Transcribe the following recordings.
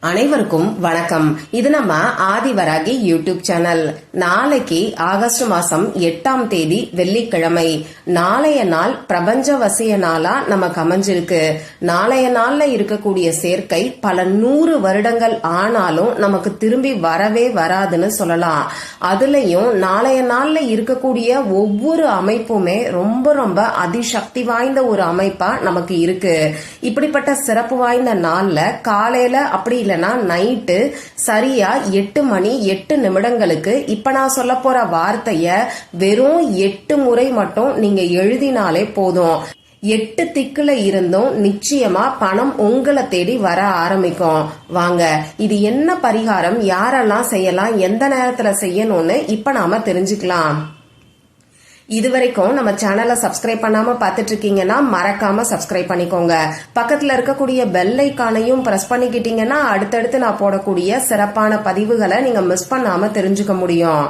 அனைவருக்கும் வணக்கம். இது நம்ம ஆதிவராகி யூடியூப் சேனல். நாளைக்கு ஆகஸ்ட் மாசம் எட்டாம் தேதி வெள்ளிக்கிழமை. நாளைய நாள் பிரபஞ்ச வசிய நாளா நமக்கு அமைஞ்சிருக்கு நாளைய நாள்ல இருக்கக்கூடிய சேர்க்கை பல நூறு வருடங்கள் ஆனாலும் நமக்கு திரும்பி வரவே வராதுன்னு சொல்லலாம். அதுலயும் நாளைய நாள்ல இருக்கக்கூடிய ஒவ்வொரு அமைப்புமே ரொம்ப ரொம்ப அதிசக்தி வாய்ந்த ஒரு அமைப்பா நமக்கு இருக்கு. இப்படிப்பட்ட சிறப்பு வாய்ந்த நாள்ல காலையில அப்படி இல்லைன்னா நைட்டு சரியா எட்டு மணி எட்டு நிமிடங்களுக்கு இப்ப நான் சொல்ல போற வார்த்தைய வெறும் எட்டு முறை மட்டும் நீங்க எழுதினாலே போதும். எட்டு திக்குல இருந்தும் நிச்சயமா பணம் உங்களை தேடி வர ஆரம்பிக்கும். வாங்க இது என்ன பரிகாரம்? யாரெல்லாம் செய்யலாம்? எந்த நேரத்துல செய்யணும்னு இப்ப நாம தெரிஞ்சுக்கலாம். இது வரைக்கும் நம்ம சேனலை சப்ஸ்கிரைப் பண்ணாம பார்த்துட்டு இருக்கீங்கன்னா மறக்காம சப்ஸ்கிரைப் பண்ணிக்கோங்க. பக்கத்துல இருக்கக்கூடிய பெல் ஐக்கானையும் பிரஸ் பண்ணிக்கிட்டீங்கன்னா அடுத்தடுத்து நான் போடக்கூடிய சிறப்பான பதிவுகளை நீங்க மிஸ் பண்ணாம தெரிஞ்சுக்க முடியும்.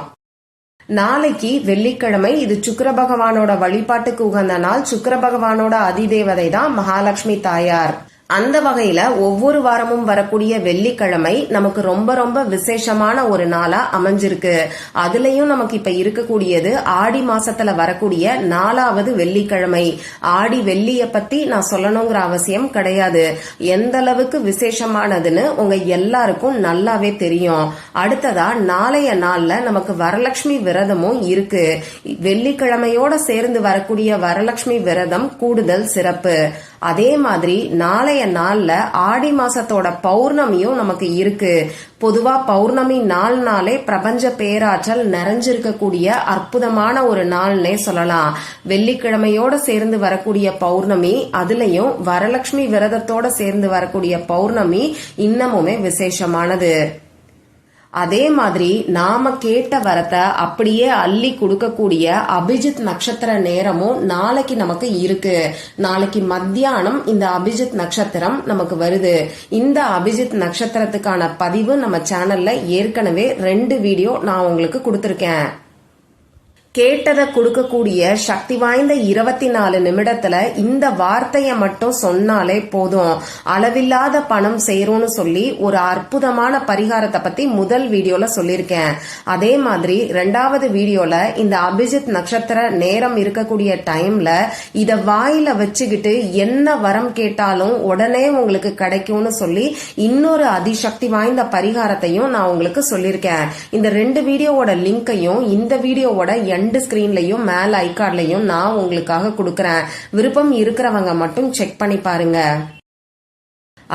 நாளைக்கு வெள்ளிக்கிழமை இது சுக்கர பகவானோட வழிபாட்டுக்கு உகந்த நாள். சுக்கர பகவானோட அதிதேவதை தான் மகாலட்சுமி தாயார். அந்த வகையில ஒவ்வொரு வாரமும் வரக்கூடிய வெள்ளிக்கிழமை நமக்கு ரொம்ப ரொம்ப விசேஷமான ஒரு நாளா அமைஞ்சிருக்கு. அதுலயும் நமக்கு இப்ப இருக்கக்கூடியது ஆடி மாசத்துல வரக்கூடிய நாலாவது வெள்ளிக்கிழமை. ஆடி வெள்ளிய பத்தி நான் சொல்லணுங்கிற அவசியம் கிடையாது. எந்த அளவுக்கு விசேஷமானதுன்னு உங்க எல்லாருக்கும் நல்லாவே தெரியும். அடுத்ததா நாளைய நாள்ல நமக்கு வரலட்சுமி விரதமும் இருக்கு. வெள்ளிக்கிழமையோட சேர்ந்து வரக்கூடிய வரலட்சுமி விரதம் கூடுதல் சிறப்பு. அதே மாதிரி நாளைய நாள்ல ஆடி மாசத்தோட பௌர்ணமியும் நமக்கு இருக்கு. பொதுவா பௌர்ணமி நாள் நாளே பிரபஞ்ச பேராற்றல் நிறைஞ்சிருக்கக்கூடிய அற்புதமான ஒரு நாள்னே சொல்லலாம். வெள்ளிக்கிழமையோட சேர்ந்து வரக்கூடிய பௌர்ணமி அதுலயும் வரலட்சுமி விரதத்தோட சேர்ந்து வரக்கூடிய பௌர்ணமி இன்னமுமே விசேஷமானது. அதே மாதிரி நாம கேட்ட வரத்தை அப்படியே அள்ளி கொடுக்கக்கூடிய அபிஜித் நட்சத்திர நேரமும் நாளைக்கு நமக்கு இருக்கு. நாளைக்கு மத்தியானம் இந்த அபிஜித் நட்சத்திரம் நமக்கு வருது. இந்த அபிஜித் நட்சத்திரத்துக்கான பதிவு நம்ம சேனல்ல ஏற்கனவே ரெண்டு வீடியோ நான் உங்களுக்கு கொடுத்துருக்கேன். கேட்டதை கொடுக்கக்கூடிய சக்தி வாய்ந்த இருபத்தி நாலு நிமிடத்துல இந்த வார்த்தையை மட்டும் சொன்னாலே போதும். அளவில்லாத பணம் சேரும்னு சொல்லி ஒரு அற்புதமான பரிகாரத்தை பத்தி முதல் வீடியோல சொல்லியிருக்கேன். அதே மாதிரி ரெண்டாவது வீடியோல இந்த அபிஜித் நட்சத்திர நேரம் இருக்கக்கூடிய டைம்ல இத வாயில வச்சுக்கிட்டு என்ன வரம் கேட்டாலும் உடனே உங்களுக்கு கிடைக்கும்னு சொல்லி இன்னொரு அதிசக்தி வாய்ந்த பரிகாரத்தையும் நான் உங்களுக்கு சொல்லியிருக்கேன். இந்த ரெண்டு வீடியோவோட லிங்கையும் இந்த வீடியோவோட ரெண்டு ஸ்கிரீன்லயும் மேல் ஐகார்ட்லயும் நான் உங்களுக்காக கொடுக்கறேன். விருப்பம் இருக்கிறவங்க மட்டும் செக் பண்ணி பாருங்க.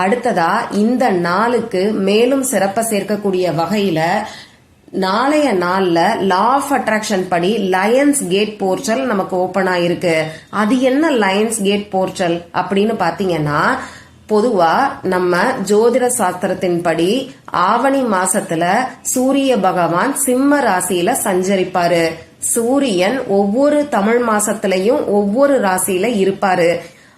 அடுத்ததா இந்த நாளுக்கு மேலும் சிறப்பை சேர்க்கக்கூடிய வகையில நாளைய நாள்ல லா ஆஃப் அட்ராக்ஷன் படி லயன்ஸ் கேட் போர்ச்சல் நமக்கு ஓபன் ஆயிருக்கு. அது என்ன லயன்ஸ் கேட் போர்ச்சல் அப்படின்னு பாத்தீங்கன்னா பொதுவா நம்ம ஜோதிட சாஸ்திரத்தின்படி ஆவணி மாசத்துல சூரிய பகவான் சிம்ம ராசியில சஞ்சரிப்பாரு. சூரியன் ஒவ்வொரு தமிழ் மாசத்திலையும் ஒவ்வொரு ராசியில இருப்பாரு.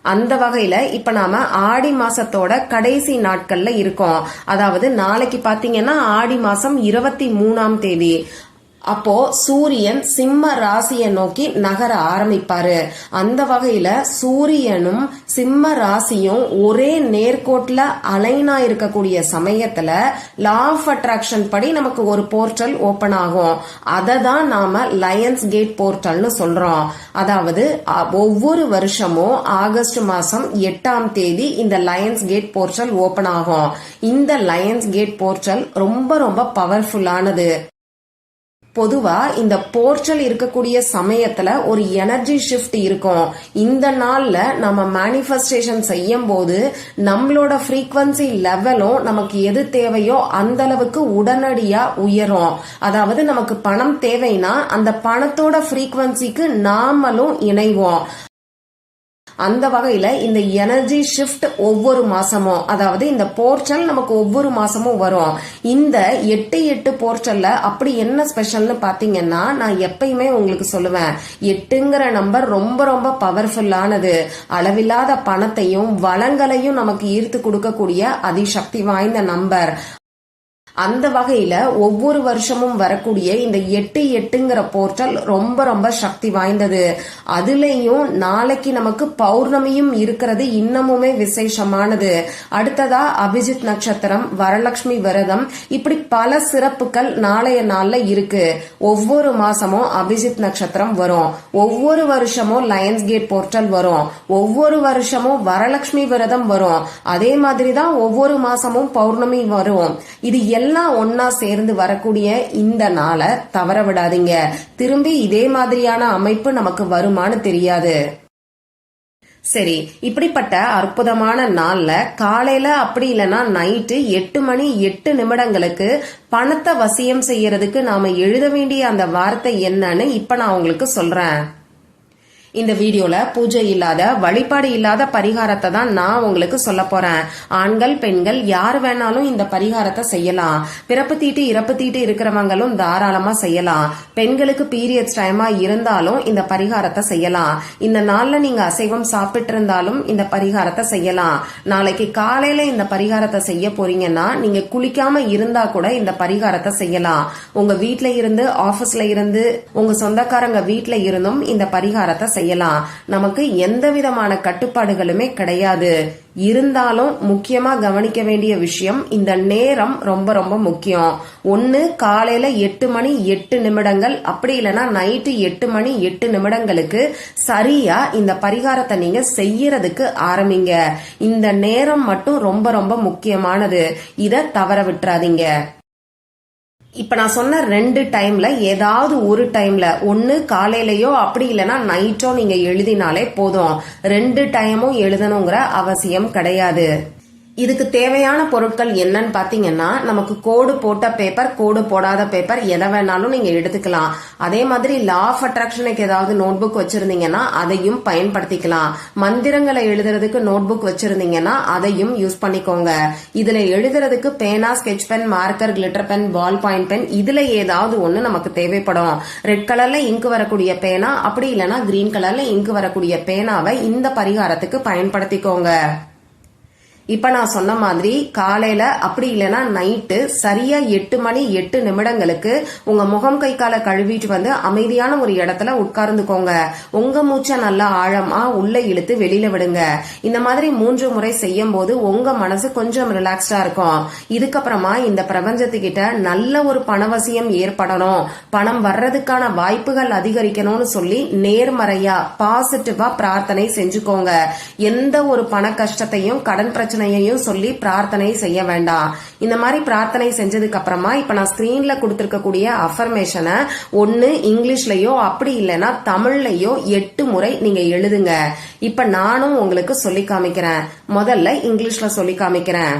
அந்த வகையில இப்ப நாம ஆடி மாசத்தோட கடைசி நாட்கள்ல இருக்கோம். அதாவது நாளைக்கு பாத்தீங்கன்னா ஆடி மாசம் இருபத்தி மூணாம் தேதி. அப்போ சூரியன் சிம்ம ராசியை நோக்கி நகர ஆரம்பிப்பாரு. அந்த வகையில சூரியனும் சிம்ம ராசியும் ஒரே நேர்கோட்டில் அலைனா இருக்கக்கூடிய சமயத்துல லா ஆஃப் அட்ராக்ஷன் படி நமக்கு ஒரு போர்ட்டல் ஓபன் ஆகும். அதை தான் நாம லயன்ஸ் கேட் போர்ட்டல்னு சொல்றோம். அதாவது ஒவ்வொரு வருஷமும் ஆகஸ்ட் மாசம் எட்டாம் தேதி இந்த லயன்ஸ் கேட் போர்ட்டல் ஓபன் ஆகும். இந்த லயன்ஸ் கேட் போர்ட்டல் ரொம்ப ரொம்ப பவர்ஃபுல்லானது பொதுவா இந்த போர்ச்சல் இருக்கக்கூடிய சமயத்துல ஒரு எனர்ஜி ஷிஃப்ட் இருக்கும். இந்த நாள்ல நம்ம மேனிஃபெஸ்டேஷன் செய்யும் போது நம்மளோட ஃப்ரீக்வன்சி லெவலும் நமக்கு எது தேவையோ அந்த அளவுக்கு உடனடியா உயரும். அதாவது நமக்கு பணம் தேவைன்னா அந்த பணத்தோட ஃப்ரீக்வன்சிக்கு நாமளும் இணைவோம். அந்த வகையில இந்த எனர்ஜி ஷிஃப்ட் ஒவ்வொரு மாசமும் அதாவது இந்த போர்ச்சல் நமக்கு ஒவ்வொரு மாசமும் வரும். இந்த எட்டு எட்டு போர்ச்சல்ல அப்படி என்ன ஸ்பெஷல்னு பாத்தீங்கன்னா நான் எப்பயுமே உங்களுக்கு சொல்லுவேன் எட்டுங்கிற நம்பர் ரொம்ப ரொம்ப பவர்ஃபுல்லானது அளவில்லாத பணத்தையும் வளங்களையும் நமக்கு ஈர்த்து கொடுக்கக்கூடிய அதிசக்தி வாய்ந்த நம்பர் அந்த வகையில ஒவ்வொரு வருஷமும் வரக்கூடிய இந்த எட்டு எட்டுங்கிற போர்ட்டல் ரொம்ப ரொம்ப சக்தி வாய்ந்தது. அதுலயும் நாளைக்கு நமக்கு பௌர்ணமியும் இருக்கிறது இன்னமுமே விசேஷமானது. அடுத்ததா அபிஜித் நட்சத்திரம் வரலட்சுமி விரதம். இப்படி பல சிறப்புகள் நாளைய நாள்ல இருக்கு. ஒவ்வொரு மாசமும் அபிஜித் நட்சத்திரம் வரும். ஒவ்வொரு வருஷமும் லயன்ஸ் கேட் போர்ட்டல் வரும். ஒவ்வொரு வருஷமும் வரலட்சுமி விரதம் வரும். அதே மாதிரி தான் ஒவ்வொரு மாசமும் பௌர்ணமி வரும். இது எல்லாம் ஒன்னா சேர்ந்து வரக்கூடிய இந்த நாளை தவற விடாதீங்க. திரும்பி இதே மாதிரியான அமைப்பு நமக்கு வருமானு தெரியாது. சரி இப்படிப்பட்ட அற்புதமான நாள்ல காலையில அப்படி இல்லைன்னா நைட்டு எட்டு மணி எட்டு நிமிடங்களுக்கு பணத்தை வசியம் செய்யறதுக்கு நாம எழுத வேண்டிய அந்த வார்த்தை என்னன்னு இப்ப நான் உங்களுக்கு சொல்றேன். இந்த வீடியோல பூஜை இல்லாத வழிபாடு இல்லாத பரிகாரத்தை தான் நான் உங்களுக்கு சொல்ல போறேன். ஆண்கள் பெண்கள் யார் வேணாலும் இந்த பரிகாரத்தை செய்யலாம். பிறப்பு தீட்டு இறப்பு தீட்டு இருக்கிறவங்களும் தாராளமா செய்யலாம். பெண்களுக்கு பீரியட்ஸ் டைமா இருந்தாலும் இந்த பரிகாரத்தை செய்யலாம். இந்த நாள்ல நீங்க அசைவம் சாப்பிட்டு இருந்தாலும் இந்த பரிகாரத்தை செய்யலாம். நாளைக்கு காலையில இந்த பரிகாரத்தை செய்ய போறீங்கன்னா நீங்க குளிக்காம இருந்தா கூட இந்த பரிகாரத்தை செய்யலாம். உங்க வீட்ல இருந்து ஆபீஸ்ல இருந்து உங்க சொந்தக்காரங்க வீட்ல இருந்தும் இந்த பரிகாரத்தை செய்யலாம். நமக்கு எந்த விதமான கட்டுப்பாடுகளுமே கிடையாது. இருந்தாலும் முக்கியமா கவனிக்க வேண்டிய விஷயம் இந்த நேரம் ரொம்ப ரொம்ப முக்கியம். ஒன்னு காலையில எட்டு மணி எட்டு நிமிடங்கள். அப்படி இல்லைன்னா நைட்டு எட்டு மணி எட்டு நிமிடங்களுக்கு சரியா இந்த பரிகாரத்தை நீங்க செய்யறதுக்கு ஆரம்பிங்க. இந்த நேரம் மட்டும் ரொம்ப ரொம்ப முக்கியமானது. இதை தவற விட்டுறாதீங்க. இப்ப நான் சொன்ன ரெண்டு டைம்ல ஏதாவது ஒரு டைம்ல ஒன்னு காலையிலயோ அப்படி இல்லைன்னா நைட்டோ நீங்க எழுதினாலே போதும். ரெண்டு டைமும் எழுதணுங்கிற அவசியம் கிடையாது. இதுக்கு தேவையான பொருட்கள் என்னன்னு பாத்தீங்கன்னா நமக்கு கோடு போட்ட பேப்பர் கோடு போடாத பேப்பர் எதை வேணாலும் நீங்க எடுத்துக்கலாம். அதே மாதிரி லா ஆஃப் அட்ராக்ஷனுக்கு ஏதாவது நோட் புக் வச்சிருந்தீங்கன்னா அதையும் பயன்படுத்திக்கலாம். மந்திரங்களை எழுதுறதுக்கு நோட் புக் வச்சிருந்தீங்கன்னா அதையும் யூஸ் பண்ணிக்கோங்க. இதுல எழுதுறதுக்கு பேனா sketch pen marker glitter pen ball point pen இதுல ஏதாவது ஒண்ணு நமக்கு தேவைப்படும். ரெட் கலர்ல இங்கு வரக்கூடிய பேனா அப்படி இல்லைன்னா கிரீன் கலர்ல இங்கு வரக்கூடிய பேனாவை இந்த பரிகாரத்துக்கு பயன்படுத்திக்கோங்க. இப்ப நான் சொன்ன மாதிரி காலையில அப்படி இல்லைன்னா நைட்டு சரியா எட்டு மணி எட்டு நிமிடங்களுக்கு உங்க முகம் கை காலை கழுவிட்டு வந்து அமைதியான ஒரு இடத்துல உட்கார்ந்துக்கோங்க. உங்க மூச்சை நல்லா ஆழமா உள்ள இழுத்து வெளியில விடுங்க. இந்த மாதிரி மூன்று முறை செய்யும் போது உங்க மனசு கொஞ்சம் ரிலாக்ஸ்டா இருக்கும். இதுக்கப்புறமா இந்த பிரபஞ்சத்துக்கிட்ட நல்ல ஒரு பணவசியம் ஏற்படணும். பணம் வர்றதுக்கான வாய்ப்புகள் அதிகரிக்கணும்னு சொல்லி நேர்மறையா பாசிட்டிவா பிரார்த்தனை செஞ்சுக்கோங்க. எந்த ஒரு பண கஷ்டத்தையும் கடன் பிரச்சனை பிரச்சனையையும் சொல்லி பிரார்த்தனை செய்ய வேண்டாம். இந்த மாதிரி பிரார்த்தனை செஞ்சதுக்கு அப்புறமா இப்ப நான் ஸ்கிரீன்ல கொடுத்துருக்கக்கூடிய அஃபர்மேஷனை ஒன்னு இங்கிலீஷ்லயோ அப்படி இல்லைன்னா தமிழ்லயோ எட்டு முறை நீங்க எழுதுங்க. இப்ப நானும் உங்களுக்கு சொல்லி காமிக்கிறேன். முதல்ல இங்கிலீஷ்ல சொல்லி காமிக்கிறேன்.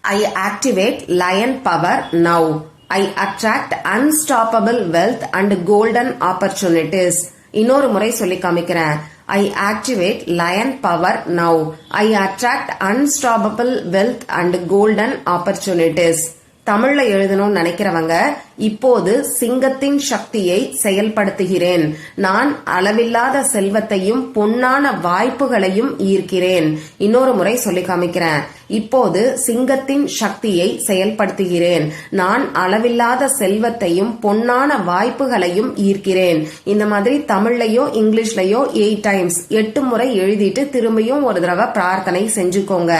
I activate lion power now I attract unstoppable wealth and golden opportunities இன்னொரு முறை சொல்லி காமிக்கிறேன். I activate lion power now. I attract unstoppable wealth and golden opportunities. தமிழ்ல எழுதணும்னு நினைக்கிறவங்க இப்போது சிங்கத்தின் சக்தியை செயல்படுத்துகிறேன். நான் அளவில்லாத செல்வத்தையும் பொன்னான வாய்ப்புகளையும் ஈர்க்கிறேன். இன்னொரு முறை சொல்லி காமிக்கிறேன். இப்போது சிங்கத்தின் சக்தியை செயல்படுத்துகிறேன். நான் அளவில்லாத செல்வத்தையும் பொன்னான வாய்ப்புகளையும் ஈர்க்கிறேன். இந்த மாதிரி தமிழ்லயோ இங்கிலீஷ்லயோ எயிட் டைம்ஸ் எட்டு முறை எழுதிட்டு திரும்பியும் ஒரு தடவை பிரார்த்தனை செஞ்சுக்கோங்க.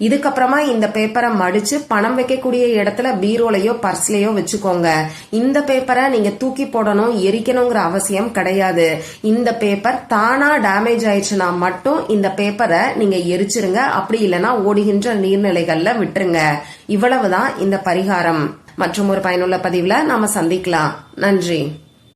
இதுக்கப்புறமா இந்த பேப்பரை மடிச்சு பணம் வைக்கக்கூடிய இடத்துல பீரோலையோ பர்ஸ்லையோ வச்சுக்கோங்க. இந்த பேப்பரை நீங்க தூக்கி போடணும் எரிக்கணுங்கிற அவசியம் கிடையாது. இந்த பேப்பர் தானா டேமேஜ் ஆயிடுச்சுன்னா மட்டும் இந்த பேப்பரை நீங்க எரிச்சிருங்க. அப்படி இல்லைன்னா ஓடுகின்ற நீர்நிலைகள்ல விட்டுருங்க. இவ்வளவுதான் இந்த பரிகாரம். மற்றும் ஒரு பயனுள்ள பதிவுல நாம சந்திக்கலாம். நன்றி.